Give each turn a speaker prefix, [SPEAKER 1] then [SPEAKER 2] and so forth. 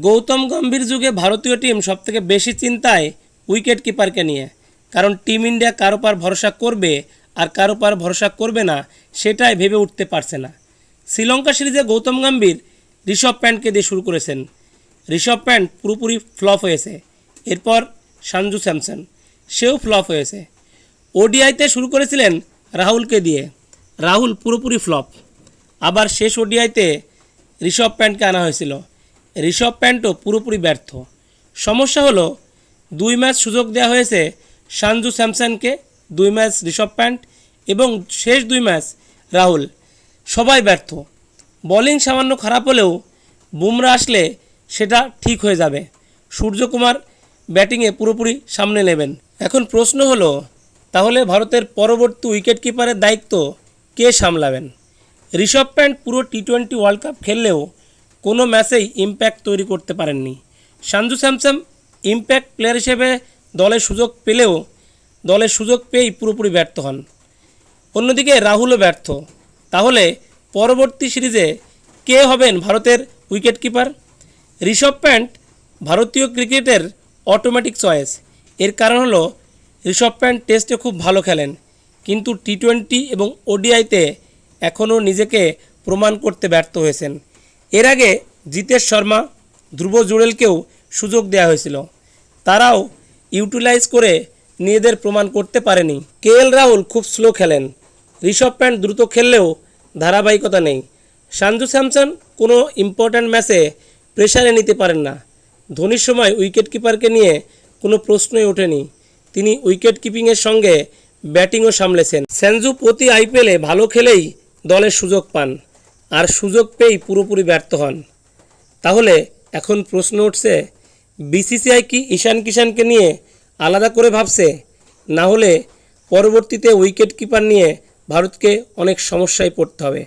[SPEAKER 1] গৌতম গম্ভীর যুগে ভারতীয় টিম সবথেকে বেশি চিন্তায় উইকেট কিপারকে নিয়ে। কারণ টিম ইন্ডিয়া কারও পার ভরসা করবে আর কারও পার ভরসা করবে না, সেটাই ভেবে উঠতে পারছে না। শ্রীলঙ্কা সিরিজে গৌতম গম্ভীর ঋষভ প্যান্টকে দিয়ে শুরু করেছেন। ঋষভ প্যান্ট পুরোপুরি ফ্লপ হয়েছে। এরপর সঞ্জু স্যামসন, সেও ফ্লপ হয়েছে। ওডিআইতে শুরু করেছিলেন রাহুলকে দিয়ে। রাহুল পুরোপুরি ফ্লপ। আবার শেষ ওডিআইতে ঋষভ প্যান্টকে আনা হয়েছিল। ঋষভ প্যান্টও পুরোপুরি ব্যর্থ। সমস্যা হলো, দুই ম্যাচ সুযোগ দেওয়া হয়েছে সানজু স্যামসনকে, দুই ম্যাচ ঋষভ প্যান্ট এবং শেষ দুই ম্যাচ রাহুল। সবাই ব্যর্থ। বোলিং সামান্য খারাপ হলেও বুমরা আসলে সেটা ঠিক হয়ে যাবে। সূর্যকুমার ব্যাটিংয়ে পুরোপুরি সামনে নেবেন। এখন প্রশ্ন হলো, তাহলে ভারতের পরবর্তী উইকেট কিপারের দায়িত্ব কে সামলাবেন? ঋষভ প্যান্ট পুরো টি টোয়েন্টি ওয়ার্ল্ড কাপ খেললেও কোনো ম্যাচেই ইম্প্যাক্ট তৈরি করতে পারেননি। সঞ্জু স্যামসন ইম্প্যাক্ট প্লেয়ার হিসেবে দলের সুযোগ পেলেও দলের সুযোগ পেয়েই পুরোপুরি ব্যর্থ হন। অন্যদিকে রাহুলও ব্যর্থ। তাহলে পরবর্তী সিরিজে কে হবেন ভারতের উইকেট কিপার ঋষভ প্যান্ট ভারতীয় ক্রিকেটের অটোমেটিক চয়েস এর কারণ হলো, ঋষভ প্যান্ট টেস্টে খুব ভালো খেলেন, কিন্তু টি টোয়েন্টি এবং ওডিআইতে এখনও নিজেকে প্রমাণ করতে ব্যর্থ হয়েছেন। এর আগে জিতেশ শর্মা, ধ্রুব জুড়েলকেও সুযোগ দেওয়া হয়েছিল। তারাও ইউটিলাইজ করে নিজেদের প্রমাণ করতে পারেনি। কে এল রাহুল খুব স্লো খেলেন। ঋষভ প্যান্ট দ্রুত খেললেও ধারাবাহিকতা নেই। সঞ্জু স্যামসন কোনো ইম্পর্ট্যান্ট ম্যাচে প্রেশারে নিতে পারেন না। ধোনির সময় উইকেট কিপারকে নিয়ে কোনো প্রশ্নই ওঠেনি। তিনি উইকেট কিপিংয়ের সঙ্গে ব্যাটিংও সামলেছেন। সঞ্জু প্রতি আইপিএলে ভালো খেলেই দলের সুযোগ পান। আর সুযোগ পেয়েই পুরোপুরি ব্যর্থ হন। তাহলে এখন প্রশ্ন উঠছে, বিসিসিআই কি ঈশান কিষানকে নিয়ে আলাদা করে ভাবছে? না হলে পরবর্তীতে উইকেট কিপার নিয়ে ভারতকে অনেক সমস্যায় পড়তে হবে।